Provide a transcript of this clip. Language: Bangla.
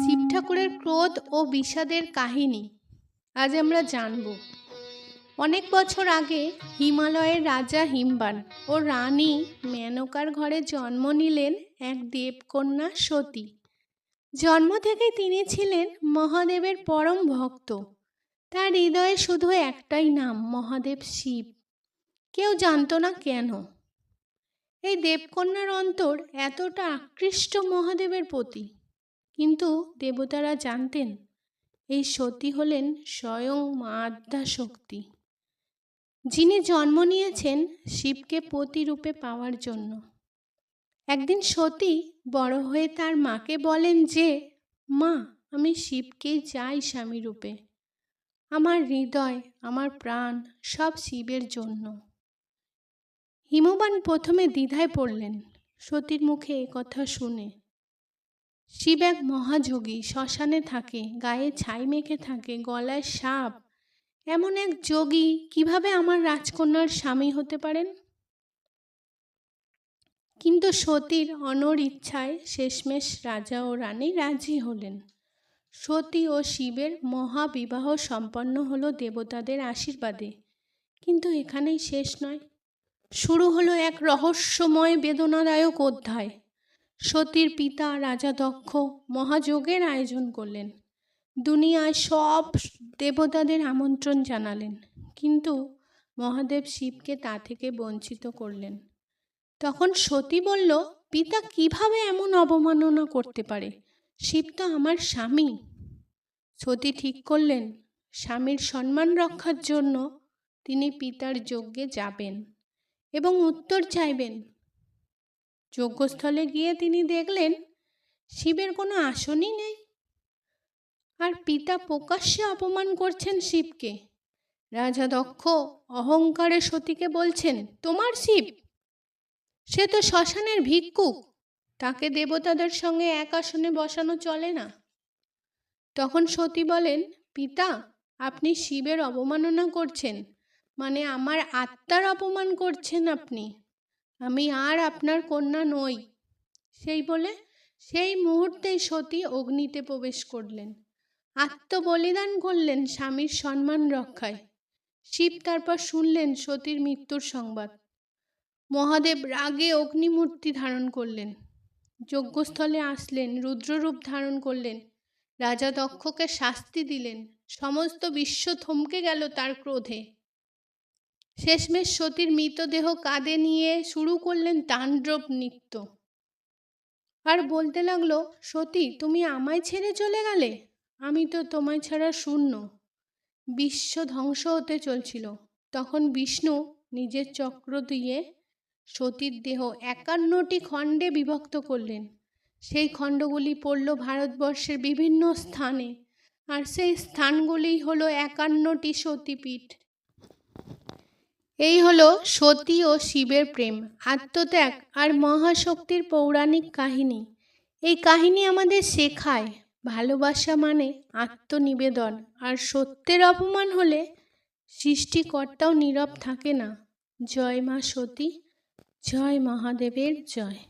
শিব ঠাকুরের ক্রোধ ও বিষাদের কাহিনী আজ আমরা জানব। অনেক বছর আগে হিমালয়ের রাজা হিমবান ও রানী মেনকার ঘরে জন্ম নিলেন এক দেবকন্যা সতী। জন্ম থেকে তিনি ছিলেন মহাদেবের পরম ভক্ত। তার হৃদয়ে শুধু একটাই নাম, মহাদেব শিব। কেউ জানতো না কেন। এই দেবকন্যার অন্তর এতটা আকৃষ্ট মহাদেবের প্রতি। কিন্তু দেবতারা জানতেন, এই সতী হলেন স্বয়ং মা শক্তি। যিনি জন্ম নিয়েছেন শিবকে প্রতিরূপে পাওয়ার জন্য। একদিন সতী বড় হয়ে তার মাকে বলেন যে, মা, আমি শিবকেই চাই স্বামী রূপে আমার হৃদয়, আমার প্রাণ সব শিবের জন্য। হিমবান প্রথমে দ্বিধায় পড়লেন। সতীর মুখে এ কথা শুনে। শিব এক মহাযোগী, শ্মশানে থাকে, গায়ে ছাই মেখে থাকে, গলায় সাপ। এমন এক যোগী কীভাবে আমার রাজকন্যার স্বামী হতে পারেন? কিন্তু সতীর অনর ইচ্ছায় শেষমেশ রাজা ও রানী রাজি হলেন। সতী ও শিবের মহাবিবাহ সম্পন্ন হলো দেবতাদের আশীর্বাদে। কিন্তু এখানেই শেষ নয়। শুরু হলো এক রহস্যময় বেদনাদায়ক অধ্যায়। সতীর পিতা রাজা দক্ষ মহাযোগের আয়োজন করলেন। দুনিয়ায় সব দেবতাদের আমন্ত্রণ জানালেন, কিন্তু মহাদেব শিবকে তা থেকে বঞ্চিত করলেন। তখন সতী বলল, পিতা কীভাবে এমন অবমাননা করতে পারে? শিব তো আমার স্বামী। সতী ঠিক করলেন, স্বামীর সম্মান রক্ষার জন্য তিনি পিতার যজ্ঞে যাবেন। এবং উত্তর চাইবেন। যজ্ঞস্থলে গিয়ে তিনি দেখলেন, শিবের কোনো আসনই নেই। আর পিতা প্রকাশ্যে অপমান করছেন শিবকে। রাজা দক্ষ অহংকারে সতীকে বলছেন, তোমার শিব? সে তো শ্মশানের ভিক্ষুক। তাকে দেবতাদের সঙ্গে এক আসনে বসানো চলে না। তখন সতী বলেন, পিতা, আপনি শিবের অবমাননা করছেন। মানে আমার আত্মার অপমান করছেন আপনি। আমি আর আপনার কন্যা নই। সেই বলে সেই মুহূর্তেই সতী অগ্নিতে প্রবেশ করলেন। আত্মবলিদান করলেন স্বামীর সম্মান রক্ষায়। শিব তারপর শুনলেন সতীর মৃত্যুর সংবাদ। মহাদেব রাগে অগ্নিমূর্তি ধারণ করলেন। যজ্ঞস্থলে আসলেন, রুদ্ররূপ ধারণ করলেন। রাজা দক্ষকে শাস্তি দিলেন। সমস্ত বিশ্ব থমকে গেল তার ক্রোধে। শেষমেশ সতীর মৃতদেহ কাঁধে নিয়ে শুরু করলেন তাণ্ডব নৃত্য। আর বলতে লাগল, সতী, তুমি আমায় ছেড়ে চলে গেলে? আমি তো তোমায় ছাড়া শূন্য। বিশ্ব ধ্বংস হতে চলছিল। তখন বিষ্ণু নিজের চক্র দিয়ে সতীর দেহ একান্নটি খণ্ডে বিভক্ত করলেন। সেই খণ্ডগুলি পড়ল ভারতবর্ষের বিভিন্ন স্থানে। আর সেই স্থানগুলি হলো একান্নটি সতীপীঠ। এই হলো সতী ও শিবের প্রেম, আত্মত্যাগ আর মহাশক্তির পৌরাণিক কাহিনী। এই কাহিনী আমাদের শেখায়, ভালোবাসা মানে আত্মনিবেদন আর সত্যের অপমান হলে সৃষ্টিকর্তাও নীরব থাকে না। জয় মা সতী, জয় মহাদেবের জয়।